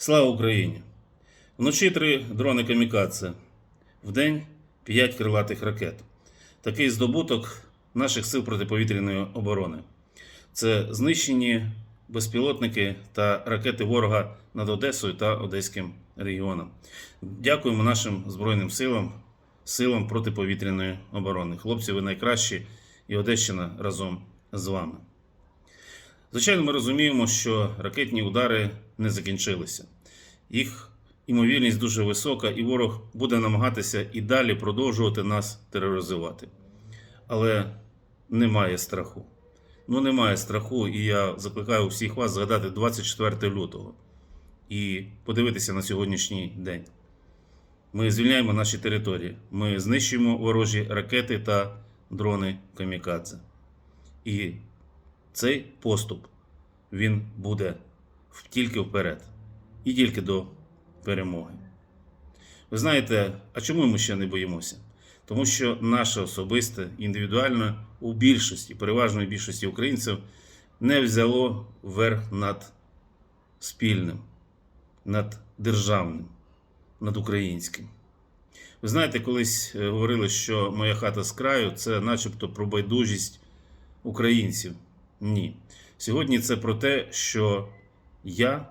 Слава Україні! Вночі три дрони камікадзе, вдень п'ять крилатих ракет. Такий здобуток наших сил протиповітряної оборони. Це знищені безпілотники та ракети ворога над Одесою та Одеським регіоном. Дякуємо нашим Збройним силам, силам протиповітряної оборони. Хлопці, ви найкращі, і Одещина разом з вами. Звичайно, ми розуміємо, що ракетні удари не закінчилися. Їх імовірність дуже висока, і ворог буде намагатися і далі продовжувати нас тероризувати. Але немає страху. Ну, немає страху, і я закликаю всіх вас згадати 24 лютого і подивитися на сьогоднішній день. Ми звільняємо наші території, ми знищуємо ворожі ракети та дрони камікадзе. І цей поступ він буде тільки вперед і тільки до перемоги. Ви знаєте, а чому ми ще не боїмося? Тому що наше особисте, індивідуальне у більшості, переважної більшості українців не взяло верх над спільним, над державним, над українським. Ви знаєте, колись е, говорили, що моя хата з краю це начебто про байдужість українців. Ні. Сьогодні це про те, що я,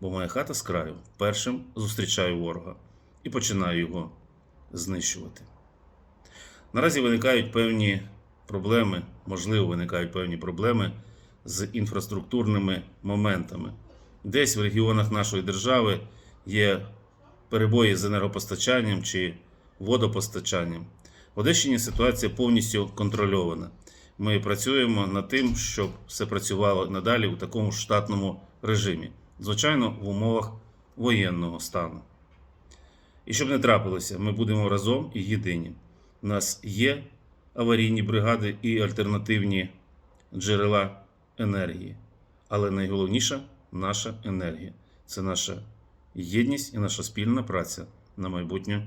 бо моя хата з краю, першим зустрічаю ворога і починаю його знищувати. Наразі виникають певні проблеми, можливо, виникають певні проблеми з інфраструктурними моментами. Десь в регіонах нашої держави є перебої з енергопостачанням чи водопостачанням. В Одещині ситуація повністю контрольована. Ми працюємо над тим, щоб все працювало надалі у такому штатному режимі, звичайно, в умовах воєнного стану. І щоб не трапилося, ми будемо разом і єдині. У нас є аварійні бригади і альтернативні джерела енергії. Але найголовніша наша енергія це наша єдність і наша спільна праця на майбутню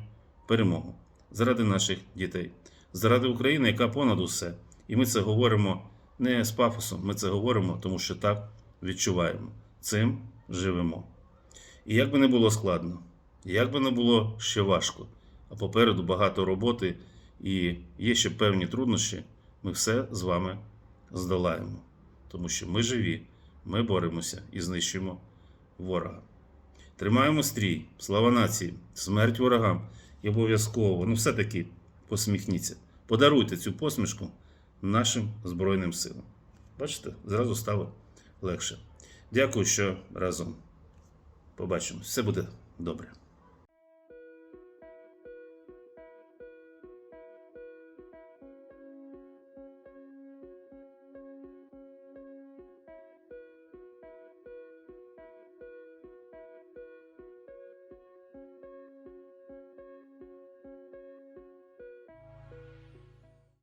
перемогу заради наших дітей, заради України, яка понад усе. І ми це говоримо не з пафосом, ми це говоримо, тому що так відчуваємо. Цим живемо. І як би не було складно, як би не було ще важко, а попереду багато роботи і є ще певні труднощі, ми все з вами здолаємо. Тому що ми живі, ми боремося і знищуємо ворога. Тримаємо стрій, слава нації, смерть ворогам і обов'язково, ну все-таки посміхніться. Подаруйте цю посмішку нашим Збройним силам. Бачите, зразу стало легше. Дякую, що разом. Побачимо. Все буде добре.